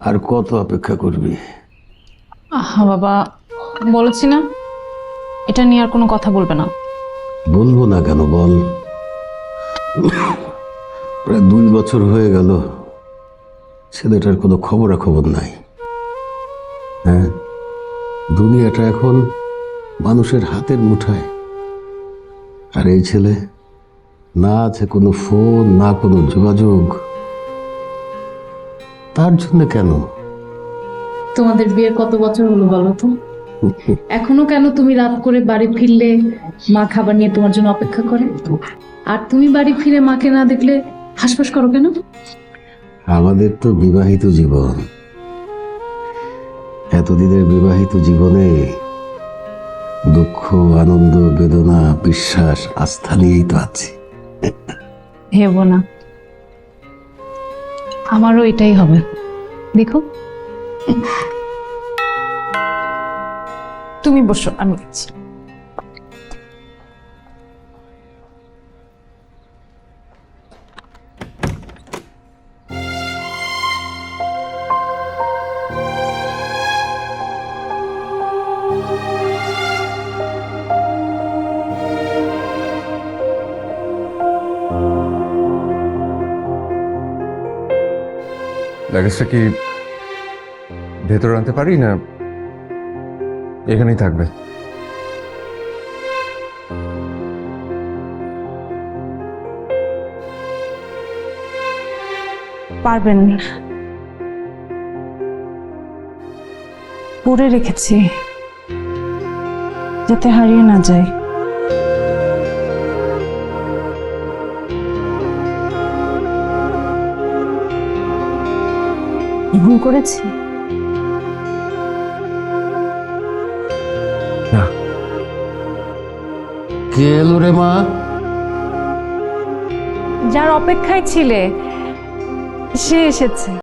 আর কত অপেক্ষা করবি? আহা বাবা বলেছি না। এটা নিয়ে আর কোনো কথা বলবে না। বলব না কেন বল। প্রায় দুই বছর হয়ে গেল। ছেলেটার কোনো খবরাখবর নাই। হ্যাঁ দুনিয়াটা এখন মানুষের হাতের মুঠায়। আর এই ছেলে না আছে কোনো ফোন না কোনো যোগাযোগ। তার জন্য কেন? তোমাদের বিয়ের কত বছর হলো বলো তো? এখনও কেন তুমি রাত করে বাড়ি ফিরলে মা খাবার নিয়ে তোমার জন্য অপেক্ষা করে? আর তুমি বাড়ি ফিরে মাকে না দেখলে হাসপাস করো কেন? আমাদের তো বিবাহিত জীবন। এতদিনের বিবাহিত জীবনে দুঃখ আনন্দ বেদনা বিশ্বাস আস্থা নিয়েই তো আছি। ভেবো না। আমারও এটাই হবে। দেখো। তুমি বসো আমি যাচ্ছি। লাগেজটা কি ভেতরে আনতে পারি না এখানেই থাকবে? পারবেন। পরে রেখেছি। যাতে হারিয়ে না যায়। ভুল করেছি? কে এলো রে মা? যার অপেক্ষায় ছিলে সে এসেছে।